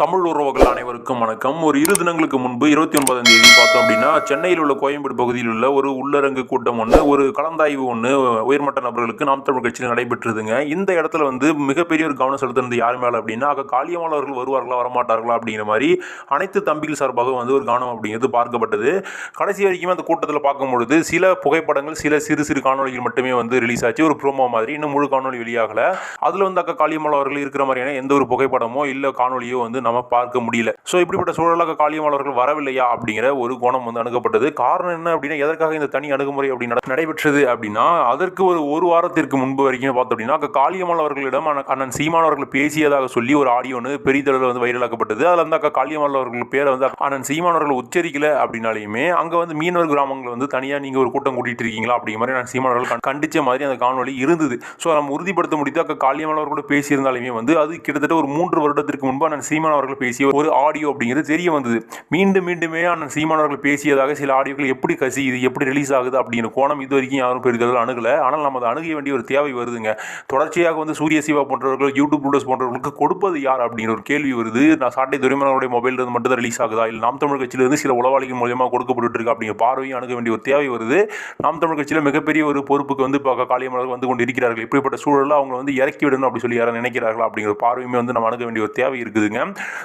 தமிழ் உறவுகள் அனைவருக்கும் வணக்கம். ஒரு இரு தினங்களுக்கு முன்பு இருபத்தி ஒன்பதாம் தேதி பார்த்தோம் அப்படின்னா சென்னையில் உள்ள கோயம்பேடு பகுதியில் உள்ள ஒரு உள்ளரங்கு கூட்டம் ஒன்று ஒரு கலந்தாய்வு ஒன்று உயர்மட்ட நபர்களுக்கு நாம் தமிழ் கட்சியில் நடைபெற்றதுங்க இந்த இடத்துல வந்து மிகப்பெரிய ஒரு கவனம் செலுத்துனது யார் மேலே அப்படின்னா அங்கே காளியமானவர்கள் வருவார்களா வரமாட்டார்களா அப்படிங்கிற மாதிரி அனைத்து தம்பிகள் சார்பாக வந்து ஒரு கவனம் அப்படிங்கிறது பார்க்கப்பட்டது. கடைசி வரைக்குமே அந்த கூட்டத்தில் பார்க்கும்பொழுது சில புகைப்படங்கள் சில சிறு சிறு காணொலிகள் மட்டுமே வந்து ரிலீஸ் ஆச்சு. ஒரு ப்ரோமோ மாதிரி இன்னும் முழு காணொலி வெளியாகல. அதில் வந்து அக்கா காளியம்மாள் அவர்கள் இருக்கிற மாதிரியான எந்த ஒரு புகைப்படமோ இல்லை காணொலியோ வந்து நம்ம பார்க்க முடியல. ஸோ இப்படிப்பட்ட சூழலாக காளியம்மாள் வரவில்லையா அப்படிங்கிற ஒரு கோணம் வந்து அணுகப்பட்டது. காரணம் என்ன அப்படின்னா எதற்காக இந்த தனி அணுகுமுறை அப்படி நடைபெற்றது அப்படின்னா அதற்கு ஒரு ஒரு வாரத்திற்கு முன்பு வரைக்கும் பார்த்தோம் அப்படின்னா அக்கா அண்ணன் சீமானவர்கள் பேசியதாக சொல்லி ஒரு ஆடியோ ஒன்று பெரிய வந்து வைரலாக்கப்பட்டது. அதில் வந்து அக்கா காளியம்மாள் அவர்கள் பேரை வந்து அண்ணன் சீமானவர்கள் உச்சரிக்கல அப்படின்னாலையுமே அங்கே வந்து மீனவர் கிராமங்கள் வந்து தனியாக நீங்கள் ஒரு கூட்டம் கூட்டிட்டு இருக்கீங்களா அப்படிங்கிற மாதிரி நான் சீமானவர்கள் கண்டிச்ச மாதிரி அந்த காணொலி இருந்தது. ஸோ நம்ம உறுதிப்படுத்த முடியாது. அக்கா காளியம்மாள் பேசியிருந்தாலுமே வந்து அது கிட்டத்தட்ட ஒரு மூன்று வருடத்திற்கு முன்பு அண்ணன் சீமான் அவர்கள் பேசிய ஒரு ஆடியோ அப்படிங்கிறது தெரிய வந்தது. மீண்டும் மீண்டுமே அண்ணன் சீமான் அவர்கள் பேசியதாக சில ஆடியோக்கள் எப்படி கசியுது எப்படி ரிலீஸ் ஆகுது அப்படிங்கிற கோணம் இது வரைக்கும் யாரும் பெரிதளவில் அணுகல. ஆனால் நம்ம அதை அணுக வேண்டிய ஒரு தேவை வருதுங்க. தொடர்ச்சியாக வந்து சூரிய சிவா போன்றவர்கள் யூடியூப் ப்ரூடர்ஸ் போன்றவர்களுக்கு கொடுப்பது யார் அப்படிங்கிற ஒரு கேள்வி வருது. நான் சாட்டை துரைமனோடைய மொபைல் இருந்து மட்டும் தான் ரிலீஸ் ஆகுதா? இல்லை நாம் தமிழ் கட்சியிலிருந்து சில உளவாளிகள் மூலியமாக கொடுக்கப்பட்டு இருக்கு அப்படிங்கிற பார்வையும் அணுக வேண்டிய ஒரு தேவை வருது. நாம் தமிழ் கட்சியில் மிகப்பெரிய ஒரு பொறுப்புக்கு வந்து இப்போ காளியமலர்கள் வந்து கொண்டு இருக்கிறார்கள் இப்படிப்பட்ட சூழலில் அவங்க வந்து இறக்கி விடணும் அப்படி சொல்லி யாரும் நினைக்கிறார்களா அப்படிங்கிற பார்வையுமே வந்து நம்ம அணுக வேண்டிய ஒரு தேவை இருக்குதுங்க.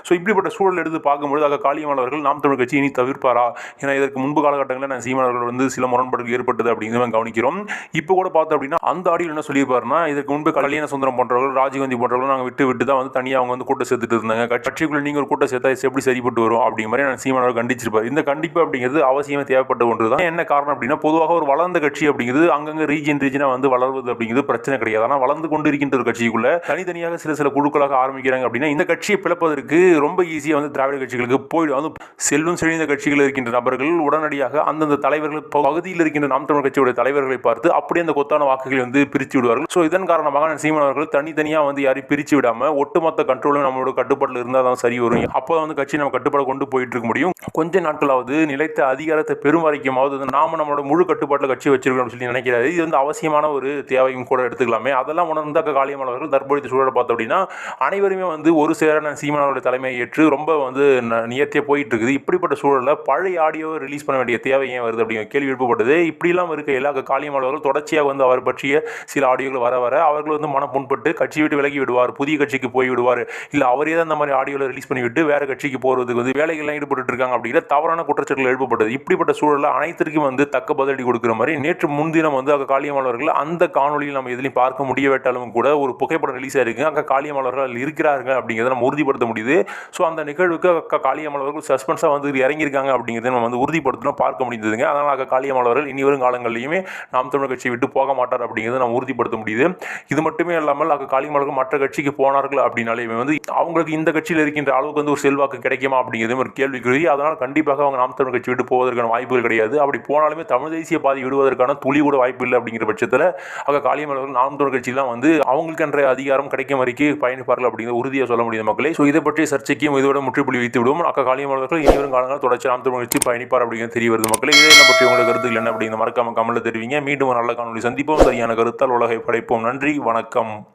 ஸோ இப்படிப்பட்ட சூழல் எடுத்து பார்க்கும்பொழுது அங்கே காளியமானவர்கள் நாம் தமிழ் கட்சி இனி தவிர்ப்பாரா? ஏன்னா இதற்கு முன்பு காலகட்டங்களில் நான் சீமானவர்கள் வந்து சில முரண்பாடுகள் ஏற்பட்டது அப்படிங்கிறத கவனிக்கிறோம். இப்போ கூட பார்த்தோம் அப்படின்னா அந்த ஆடியில் என்ன சொல்லியிருப்பாருன்னா இதற்கு முன்பு கல்யாண சுந்தரம் போன்றவர்கள் ராஜீவ்காந்தி போன்றவர்கள் நாங்கள் விட்டு விட்டு தான் வந்து தனியாக அவங்க வந்து கூட்டம் சேர்த்துட்டு இருந்தாங்க. கட்சிக்குள்ள நீங்கள் ஒரு கூட்டம் சேர்த்தா எப்படி சரிப்பட்டு வரும்? அப்படிங்கிற மாதிரி நான் சீமான் கண்டிச்சிருப்பார். இந்த கண்டிப்பு அப்படிங்கிறது அவசியமே தேவைப்பட்ட ஒன்று தான். என்ன காரணம் அப்படின்னா பொதுவாக ஒரு வளர்ந்த கட்சி அப்படிங்கிறது அங்கங்கே ரீஜன் ரீஜனாக வந்து வளர்வது அப்படிங்கிறது பிரச்சனை கிடையாது. ஆனால் வளர்ந்து கொண்டு இருக்கின்ற ஒரு கட்சிக்குள்ள தனித்தனியாக சில சில குழுக்களாக ஆரம்பிக்கிறாங்க அப்படின்னா இந்த கட்சியை பிளப்பதற்கு ரொம்ப ஈஸியாக வந்து திராவிட கட்சிகளுக்கு போயிடும். அது செல்வம் செழிந்த கட்சிகள் இருக்கின்ற நபர்கள் உடனடியாக அந்தந்த தலைவர்கள் பகுதியில் இருக்கின்ற நாம் தமிழ் கட்சியுடைய தலைவர்களை பார்த்து அப்படியே அந்த கொத்தான வாக்குகளை வந்து பிரித்து விடுவார்கள். ஸோ இதன் காரணமாக நான் சீமான் அவர்கள் தனித்தனியாக வந்து யாரையும் பிரித்து விடாமல் ஒட்டுமொத்த கண்ட்ரோலும் நம்மளோட கட்டுப்பாட்டில் இருந்தால் தான் சரி வரும். அப்போ வந்து கட்சி நம்ம கட்டுப்பாடு கொண்டு போயிட்டு இருக்க முடியும். கொஞ்ச நாட்களாவது நிலைத்த அதிகாரத்தை பெரும் வரைக்குமாவது வந்து நாம நம்மளோட முழு கட்டுப்பாட்டில் கட்சி வச்சிருக்கோம்னு சொல்லி நினைக்கிறாரு. இது வந்து அவசியமான ஒரு தேவையும் கூட எடுத்துக்கலாமே. அதெல்லாம் உணர்ந்தாக்க காளியம்மாள் அவர்கள் தற்பொழுது சூழலை பார்த்தோம் அப்படின்னா அனைவருமே வந்து ஒரு சேரான சீமானோட தலைமையை ஏற்று ரொம்ப வந்து நியத்தியே போயிட்டு இருக்குது இப்படிப்பட்ட சூழலில் பழைய ஆடியோ ரிலீஸ் பண்ண வேண்டிய தேவை ஏன் வருது அப்படிங்கிற கேள்வி எழுப்பப்பட்டது. இப்படிலாம் இருக்க எல்லா காளியம்மாள் தொடர்ச்சியாக வந்து அவர் பற்றிய சில ஆடியோகள் வர வர அவர்கள் வந்து மனம் புண்பட்டு கட்சி விட்டு விலகி விடுவார் புதிய கட்சிக்கு போய் விடுவார். இல்லை அவரே தான் இந்த மாதிரி ஆடியோவில் ரிலீஸ் பண்ணிவிட்டு வேறு கட்சிக்கு போகிறதுக்கு வந்து வேலைகள்லாம் ஈடுபட்டு இருக்காங்க அப்படிங்கிற தவறான குற்றச்சாட்டுகள் எழுப்பப்பட்டது. இப்படிப்பட்ட சூழலில் அனைத்திற்கும் வந்து தக்க பதிலடி கொடுக்குற மாதிரி நேற்று முன்தினம் வந்து அங்கே காளியம்மாள் அந்த காணொலியில் நம்ம எதுலையும் பார்க்க முடியவிட்டாலும் கூட ஒரு புகைப்படம் ரிலீஸ் ஆயிருக்கு. அங்கே காளியம்மாள் இருக்கிறார்கள் அதில் அப்படிங்கிறத நம்ம உறுதிப்படுத்த முடியுது. ஸோ அந்த நிகழ்வுக்கு அக்கா காளியம்மாள் அவர்கள் சஸ்பென்ஸாக வந்து இறங்கியிருக்காங்க அப்படிங்கிறத நம்ம வந்து உறுதிப்படுத்தணும் பார்க்க முடிந்ததுங்க. அதனால் அக்கா காளியம்மாள் அவர்கள் இனி வரும் காலங்கள்லையுமே நாம் தமிழர் கட்சியை விட்டு போக மாட்டார் அப்படிங்கிறத நம்ம உறுதிப்படுத்த முடியுது. இது மட்டுமே இல்லாமல் அக்கா காளியம்மாள் மற்ற கட்சிக்கு போனார்கள் அப்படின்னாலே வந்து அவங்களுக்கு இந்த கட்சியில் இருக்கின்ற அளவுக்கு வந்து ஒரு செல்வாக்கு கிடைக்குமா அப்படிங்கிறது ஒரு கேள்விக்குறி. அதனால் கண்டிப்பாக அவங்க நாம் தமிழர் கட்சி விட்டு போவதற்கான வாய்ப்புகள் கிடையாது. அப்படி போனாலுமே தமிழ் தேசிய பாதை விடுவதற்கான துளி கூட வாய்ப்பு இல்லை அப்படிங்கிற பட்சத்தில் அக்கா காளியம்மாள் அவர்கள் நாம் தமிழர் கட்சி தான் வந்து அவங்களுக்கு என்ற அதிகாரம் கிடைக்கும் வரைக்கும் பயணிப்பார்கள் அப்படிங்கிற உறுதியாக சொல்ல முடியும் மக்களே. ஸோ இதை பற்றிய சர்ச்சைக்கும் இதோட முற்றுப்புள்ளி வைத்து விடுவோம். அக்கா காலியமானவர்கள் இனிவரும் காலங்களில் தொடர்ச்சி நாம் தமிழ் பயணிப்பார் அப்படிங்கிறது தெரிய வருது மக்களே. இதை என்ன பற்றி உங்களோட கருத்துக்கள் என்ன அப்படிங்கிற மறக்காம கமலில் தெரிவிங்க. மீண்டும் ஒரு நல்ல காணொலி சந்திப்போம். சரியான கருத்தால் உலகை படைப்போம். நன்றி. வணக்கம்.